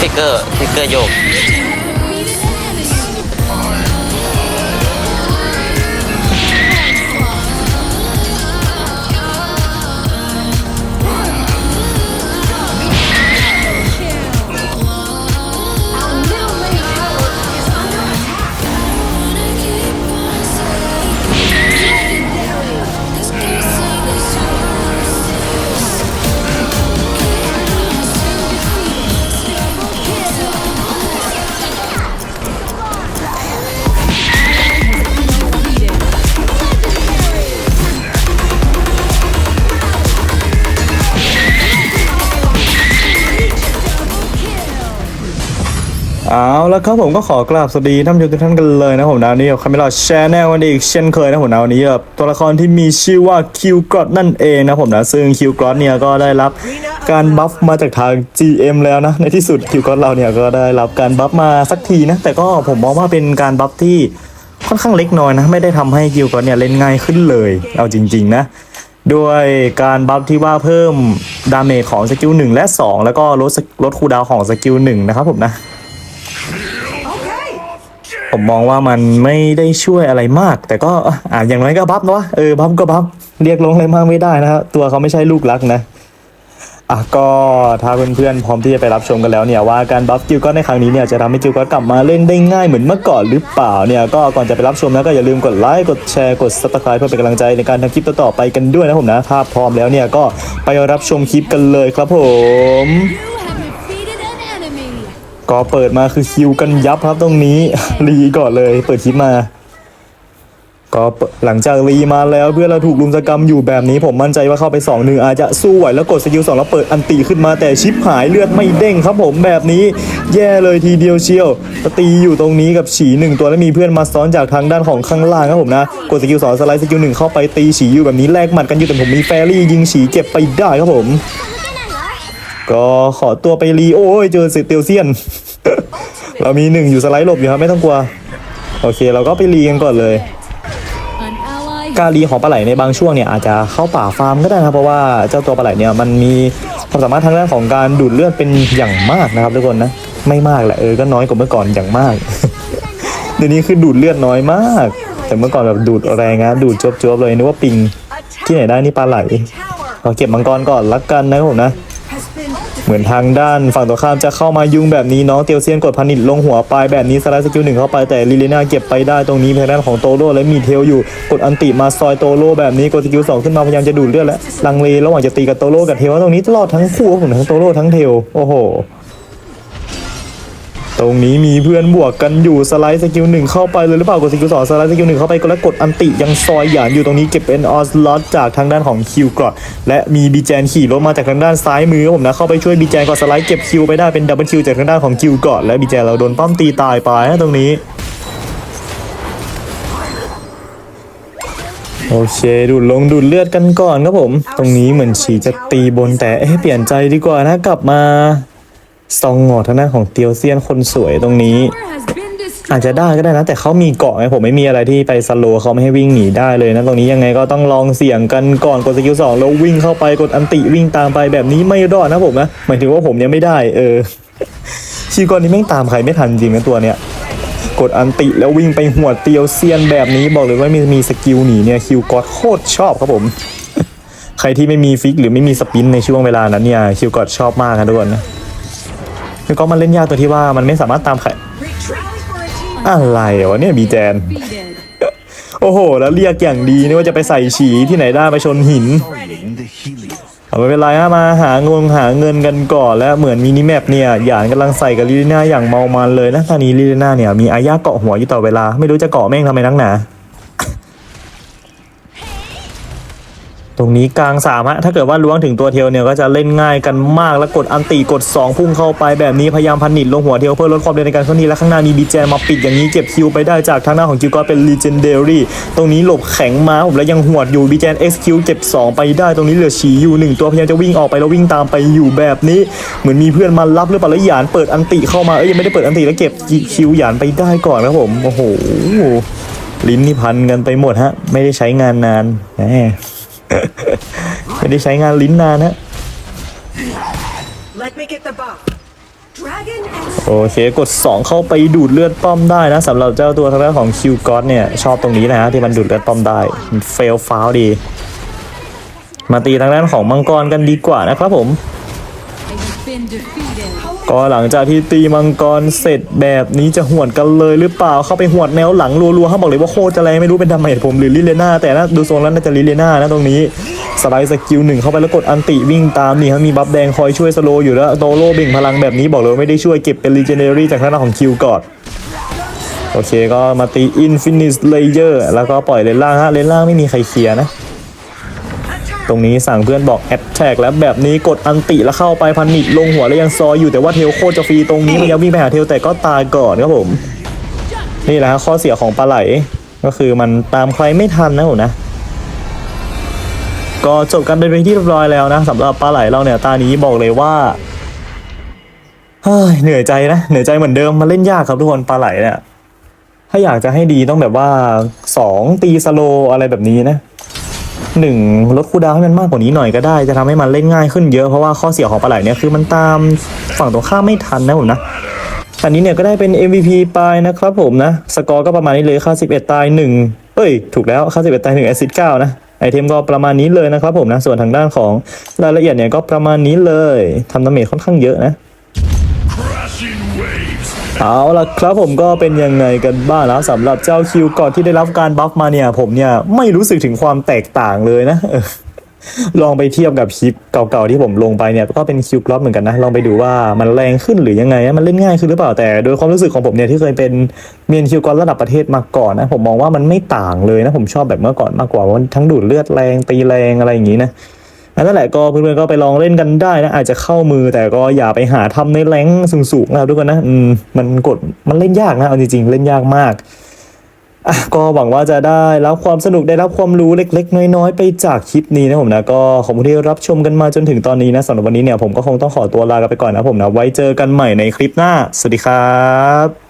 ฟิกเกอร์ฟิกเกอร์โยก เอาแล้วครับผมก็ขอกราบสวัสดีท่านผู้ชมทุกท่านกันเลยนะผมนะวันนี่คาเมล่าแชนแนลวันนี้อีกเช่นเคยนะผมนะวันนี้กับตัวละครที่มีชื่อว่าคิวกรอดนั่นเองนะผมนะซึ่งคิวกรอดเนี่ยก็ได้รับการบัฟมาจากทาง GM แล้วนะในที่สุดคิวกรอดเราเนี่ยก็ได้รับการบัฟมาสักทีนะแต่ก็ผมมองว่าเป็นการบัฟที่ค่อนข้างเล็กน้อยนะไม่ได้ทำให้คิวกรอดเนี่ยเล่นง่ายขึ้นเลย เอาจริง ๆ นะด้วยการบัฟที่ว่าเพิ่มดาเมจของสกิล1และ 2 แล้วก็ลดลดคูดาวของสกิล1นะครับผมนะ ผมมองว่ามันไม่ได้ช่วยอะไรมาก แต่ก็อ่าอย่างน้อยก็บัฟเนาะเออบัฟก็บัฟเรียกลงอะไรมากไม่ได้นะครับตัวเขาไม่ใช่ลูกรักนะอะก็ถ้าเพื่อนๆพร้อมที่จะไปรับชมกันแล้วเนี่ยว่าการบัฟกิลก็ในครั้งนี้เนี่ยจะทำให้กิลก็กลับมาเล่นได้ง่ายเหมือนเมื่อก่อนหรือเปล่าเนี่ยก็ก่อนจะไปรับชมนะก็อย่าลืมกดไลค์กดแชร์กด subscribe เพื่อเป็นกำลังใจในการทำคลิปต่อๆไปกันด้วยนะผมนะถ้าพร้อมแล้วเนี่ยก็ไปรับชมคลิปกันเลยครับผม ก็เปิดมาคือคิวกันยับครับตรงนี้รีก่อนเลยเปิดคลิปมา ก็หลังจากรีมาแล้วเพื่อนเราถูกลุมสกรรมอยู่แบบนี้ผมมั่นใจว่าเข้าไป2องหนึ่งอาจจะสู้ไหวแล้วกดสกิลสองแล้วเปิดอันตีขึ้นมาแต่ชิปหายเลือดไม่เด้งครับผมแบบนี้แย่เลยทีเดียวเชียวตีอยู่ตรงนี้กับฉีหนึ่งตัวแล้วมีเพื่อนมาซ้อนจากทางด้านของข้างล่างครับผมนะกดสกิลสองสไลด์สกิลหนึ่งเข้าไปตีฉีอยู่แบบนี้แลกหมัดกันอยู่แต่ผมมีแฟรี่ยิงฉีเก็บไปได้ครับผม ก็ขอตัวไปรีโอ้ยเจอเซเตียวเซียน เรามีหนึ่งอยู่สไลด์หลบอยู่ครับไม่ต้องกลัว โอเคเราก็ไปรีกันก่อนเลย การรีของปลาไหลในบางช่วงเนี่ยอาจจะเข้าป่าฟาร์มก็ได้นะครับเพราะว่าเจ้าตัวปลาไหลเนี่ยมันมีความสามารถทางด้านของการดูดเลือดเป็นอย่างมากนะครับทุกคนนะไม่มากแหละเออก็น้อยกว่าเมื่อก่อนอย่างมาก เดี๋ยวนี้คือดูดเลือดน้อยมาก แต่เมื่อก่อนแบบดูดแรงนะดูดจวบๆเลยนึกว่าปิงที่ไหนได้นี่ปลาไหลเราเก็บมังกรก่อนละกันนะผมนะ เหมือนทางด้านฝั่งตรงข้ามจะเข้ามายุ่งแบบนี้น้องเตียวเซียนกดพันิดลงหัวไปแบบนี้สไลด์สกิลหนึ่งเข้าไปแต่ลิเลน่าเก็บไปได้ตรงนี้ทางด้านของโตโร่และมีเทลอยู่กดอันติมาซอยโตโร่แบบนี้กดสกิลสองขึ้นมาพยายามจะดูดเลือดและลังเลระหว่างจะตีกับโตโร่กับเทลตรงนี้ตลอดทั้งคู่ของทั้งโตโร่ทั้งเทลโอ้โห ตรงนี้มีเพื่อนบวกกันอยู่สไลด์สกิลหนึ่งเข้าไปเลยหรือเปล่ากดสกิลสองสไลด์สกิลหนึ่งเข้าไปก็แล้วกดอันติยังซอยหยานอยู่ตรงนี้เก็บเป็นออสลอตจากทางด้านของคิวกรอดและมีบีแจนขี่รถมาจากทางด้านซ้ายมือครับผมนะเข้าไปช่วยบีแจนก่อนสไลด์เก็บคิวไปได้เป็นดับเบิลคิวจากทางด้านของคิวกรอดและบีแจนเราโดนป้อมตีตายไปนะตรงนี้โอเค ดูดลงดูดเลือดกันก่อนครับผม ตรงนี้เหมือนฉีจะตีบนแต่เอ๊ะเปลี่ยนใจดีกว่านะกลับมา ซองงอทางด้านของเตียวเซียนคนสวยตรงนี้ อาจจะได้ก็ได้นะ แต่เขามีเกาะไงผมไม่มีอะไรที่ไปสโลว์เขาไม่ให้วิ่งหนีได้เลยนะตรงนี้ยังไงก็ต้องลองเสี่ยงกันก่อนกดสกิลสองแล้ววิ่งเข้าไปกดอันติวิ่งตามไปแบบนี้ไม่รอดนะผมนะหมายถึงว่าผมเนี่ยไม่ได้ เออชีกรนี้แม่งตามใครไม่ทันจริงนะตัวเนี้ยกดอันติแล้ววิ่งไปหัวเตียวเซียนแบบนี้บอกเลยว่ามีมีสกิลหนีเนี่ยคิวกอดโคตรชอบครับผม ใครที่ไม่มีฟิกหรือไม่มีสปินในช่วงเวลานั้นเนี่ยคิวกอดชอบมากนะทุกคนนะ แล้วก็มันเล่นยากตัวที่ว่ามันไม่สามารถตามใครอะไรวะเนี่ยบีแจน โอ้โห แล้วเรียกอย่างดีนี่ว่าจะไปใส่ฉีที่ไหนได้ไปชนหินเอาไม่เป็นไรฮะมาหาเงินหาเงินกันก่อนแล้วเหมือนมินิแมปเนี่ยหยานกำลังใส่กับลิลิน่าอย่างเมามันเลยนะตอนนี้ลิลิน่าเนี่ยมีอาญาเกาะหัวอยู่ต่อเวลา ไม่รู้จะเกาะแม่งทำไมนักหนา ตรงนี้กลางสามฮะถ้าเกิดว่าล้วงถึงตัวเทลเนี่ยก็จะเล่นง่ายกันมากแล้วกดอันตีกด 2 พุ่งเข้าไปแบบนี้พยายามพันหนิดลงหัวเทลเพื่อลดความเร็วในการเคลื่อนที่และข้างหน้ามีบีแจนมาปิดอย่างนี้เก็บคิวไปได้จากทางหน้าของคิวก็เป็น Legendary ตรงนี้หลบแข็งมาผมแล้วยังหวดอยู่บีแจน XQ เก็บ 2 ไปได้ตรงนี้เหลือฉีอยู่หนึ่งตัวพยายามจะวิ่งออกไปแล้ววิ่งตามไปอยู่แบบนี้เหมือนมีเพื่อนมารับหรือเปล่าแล้วหยานเปิดอันติเข้ามาเอ้ยยังไม่ได้เปิดอันติแล้วเก็บคิวหยานไปได้ก่อนครับผมโอ้โหลิ้นนี่พันกันไปหมดฮะไม่ได้ใช้งานนานแหม ไม่ได้ใช้งานลิ้นนานฮะ Let me get the buff. Dragon and โอเคกด 2 เข้าไปดูดเลือดป้อมได้นะสำหรับเจ้าตัวทางด้านของคิวกอสเนี่ย ชอบตรงนี้นะฮะที่มันดูดเลือดป้อมได้เฟลฟ้าวดี มาตีทางด้านของมังกรกันดีกว่านะครับผม been defeated. ก็หลังจากที่ตีมังกรเสร็จแบบนี้จะหวดกันเลยหรือเปล่าเข้าไปหวดแนวหลังรัวๆเขาบอกเลยว่าโคตรจะแรงไม่รู้เป็นดาเมจผมหรือลิเลน่าแต่นะดูทรงแล้วน่าจะลิเลน่านะตรงนี้สไลด์สกิลหนึ่งเข้าไปแล้วกดอันติวิ่งตามนี่ครับมีบัฟแดงคอยช่วยสโลอยู่แล้วโตโร่เบ่งพลังแบบนี้บอกเลยไม่ได้ช่วยเก็บเป็นลีเจเนอรี่จากทางด้านของคิวก่อนโอเคก็มาตีอินฟินิสเลเยอร์แล้วก็ปล่อยเลนล่างฮะเลนล่างไม่มีใครเคลียร์นะ ตรงนี้สั่งเพื่อนบอกแอดแท็กแล้วแบบนี้กดอันติแล้วเข้าไปพันนิดลงหัวแล้วยังซอยอยู่แต่ว่าเทลโคตรจะฟรีตรงนี้พยายามวิ่งไปหาเทลแต่ก็ตายก่อนครับผมนี่แหละฮะข้อเสียของปลาไหลก็คือมันตามใครไม่ทันนะผมนะ ก็จบกันเป็นที่เรียบร้อยแล้วนะสำหรับปลาไหลเราเนี่ยตานี้บอกเลยว่าเฮ้ยเหนื่อยใจนะเหนื่อยใจเหมือนเดิมมันเล่นยากครับทุกคนปลาไหลเนี่ยถ้าอยากจะให้ดีต้องแบบว่าสองตีสโลอะไรแบบนี้นะ หนึ่งลดคูดาวให้มันมากกว่านี้หน่อยก็ได้ จะทำให้มันเล่นง่ายขึ้นเยอะเพราะว่าข้อเสียของปลาไหลเนี่ยคือมันตามฝั่งตรงข้ามไม่ทันนะผมนะอันนี้เนี่ยก็ได้เป็น MVP ไปนะครับผมนะ สกอร์ก็ประมาณนี้เลยค่า 11 ตาย 1 เอ้ย ถูกแล้วค่า 11 ตาย1แอซิด9นะไอเทมก็ประมาณนี้เลยนะครับผมนะ ส่วนทางด้านของรายละเอียดเนี่ยก็ประมาณนี้เลยทำดาเมจค่อนข้างเยอะนะ เอาล่ะครับผมก็เป็นยังไงกันบ้างแล้วสำหรับเจ้าคิวก่อนที่ได้รับการบัฟมาเนี่ย ผมเนี่ยไม่รู้สึกถึงความแตกต่างเลยนะลองไปเทียบกับคลิปเก่าๆที่ผมลงไปเนี่ยก็เป็นคิวกรอบเหมือนกันนะ ลองไปดูว่ามันแรงขึ้นหรือยังไง มันเล่นง่ายขึ้นหรือเปล่าแต่โดยความรู้สึกของผมเนี่ยที่เคยเป็นเมียนคิวกรระดับประเทศมาก่อนนะผมมองว่ามันไม่ต่างเลยนะผมชอบแบบเมื่อก่อนมากกว่าว่าทั้งดูดเลือดแรงตีแรงอะไรอย่างนี้นะ นนั่นแหละก็เพื่อนๆก็ไปลองเล่นกันได้นะอาจจะเข้ามือแต่ก็อย่าไปหาทำในแรงสูงๆนะครับทุกคนนะมมันกดมันเล่นยากนะเอาจริงๆเล่นยากมากก็หวังว่าจะได้รับความสนุกได้รับความรู้เล็ก ๆ น้อยๆ ไปจากคลิปนี้นะผมนะก็ขอบคุณที่รับชมกันมาจนถึงตอนนี้นะสำหรับวันนี้เนี่ยผมก็คงต้องขอตัวลากันไปก่อนนะผมนะไว้เจอกันใหม่ในคลิปหน้า สวัสดีครับ